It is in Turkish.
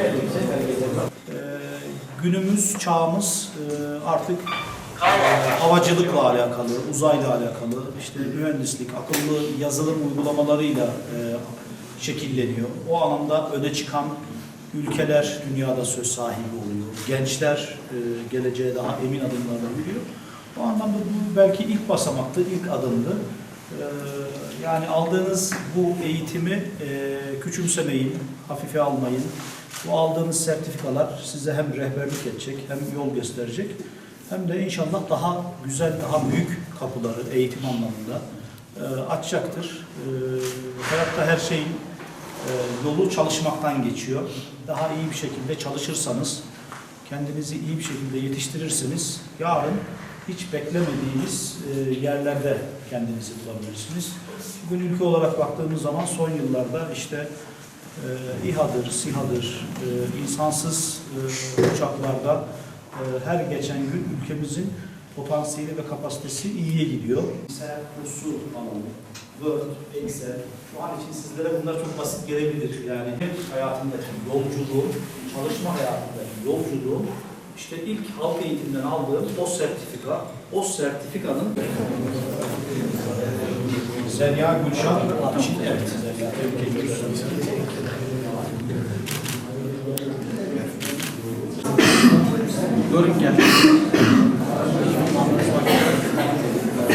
Ee, günümüz, çağımız e, artık e, havacılıkla alakalı, uzayla alakalı, işte mühendislik, akıllı yazılım uygulamalarıyla e, şekilleniyor. O anlamda öne çıkan ülkeler dünyada söz sahibi oluyor. Gençler geleceğe daha emin adımlarla yürüyor. O anlamda bu belki ilk basamaktı, ilk adımdı. Yani aldığınız bu eğitimi küçümsemeyin, hafife almayın. Bu aldığınız sertifikalar size hem rehberlik edecek, hem yol gösterecek, hem de inşallah daha güzel, daha büyük kapıları eğitim anlamında e, açacaktır. E, Hayatta her şeyin e, yolu çalışmaktan geçiyor. Daha iyi bir şekilde çalışırsanız, kendinizi iyi bir şekilde yetiştirirseniz yarın hiç beklemediğiniz e, yerlerde kendinizi bulabilirsiniz. Bugün ülke olarak baktığımız zaman son yıllarda işte e, İHA'dır, SİHA'dır, e, insansız e, uçaklarda e, her geçen gün ülkemizin potansiyeli ve kapasitesi iyiye gidiyor. Bilgisayar kursu alanı, Word, Excel, şu an için sizlere bunlar çok basit gelebilir. Yani hem hayatımdaki yolculuğum, çalışma hayatındaki yolculuğum, işte ilk halk eğitimden aldığım o sertifika, o sertifikanın Zeliha Gülşah için evet, tebrik ediyoruz. Görün geldi.